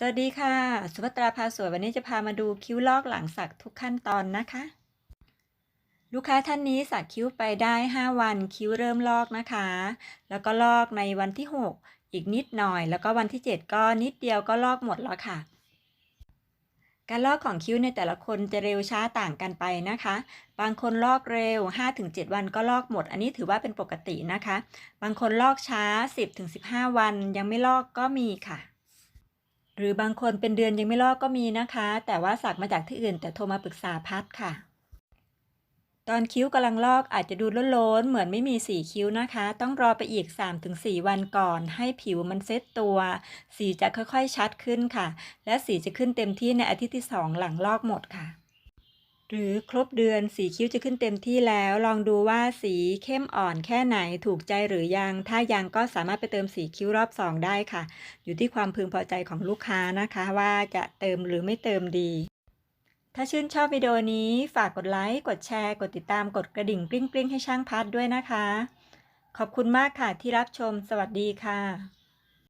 สวัสดีค่ะ สุภัตราพาสวยวันนี้จะพามาดูคิ้วลอกหลังสักทุกขั้นตอนนะคะ ลูกค้าท่านนี้สักคิ้วไปได้ 5 วันคิ้วเริ่มลอกนะคะ แล้วก็ลอกในวันที่ 6 อีกนิดหน่อย แล้วก็วันที่ 7 ก็นิดเดียวก็ลอกหมดแล้วค่ะ การลอกของคิ้วในแต่ละคนจะเร็วช้าต่างกันไปนะคะ บางคนลอกเร็ว 5-7 วันก็ลอกหมด อันนี้ถือว่าเป็นปกตินะคะ บางคนลอกช้า 10-15 วันยังไม่ลอกก็มีค่ะ หรือบางคนเป็นเดือนยังไม่ลอกก็มีนะคะ แต่ว่าสักมาจากที่อื่น แต่โทรมาปรึกษาพัดค่ะ ตอนคิ้วกำลังลอกอาจจะดูโล้นๆเหมือนไม่มีสีคิ้วนะคะ ต้องรอไปอีก 3-4 วันก่อน ให้ผิวมันเซตตัว สีจะค่อยๆชัดขึ้นค่ะ และสีจะขึ้นเต็มที่ในอาทิตย์ที่ 2 หลังลอกหมดค่ะ หรือครบเดือนสีคิ้วจะขึ้นเต็มที่แล้ว ลองดูว่าสีเข้มอ่อนแค่ไหนถูกใจหรือยัง ถ้ายังก็สามารถไปเติมสีคิ้วรอบ2ได้ค่ะ อยู่ที่ความพึงพอใจของลูกค้านะคะ ว่าจะเติมหรือไม่เติมดี ถ้าชื่นชอบวิดีโอนี้ฝากกดไลค์กดแชร์ กดติดตามกดกระดิ่งกริ๊งๆให้ช่างพัดด้วยนะคะ ขอบคุณมากค่ะที่รับชม สวัสดีค่ะ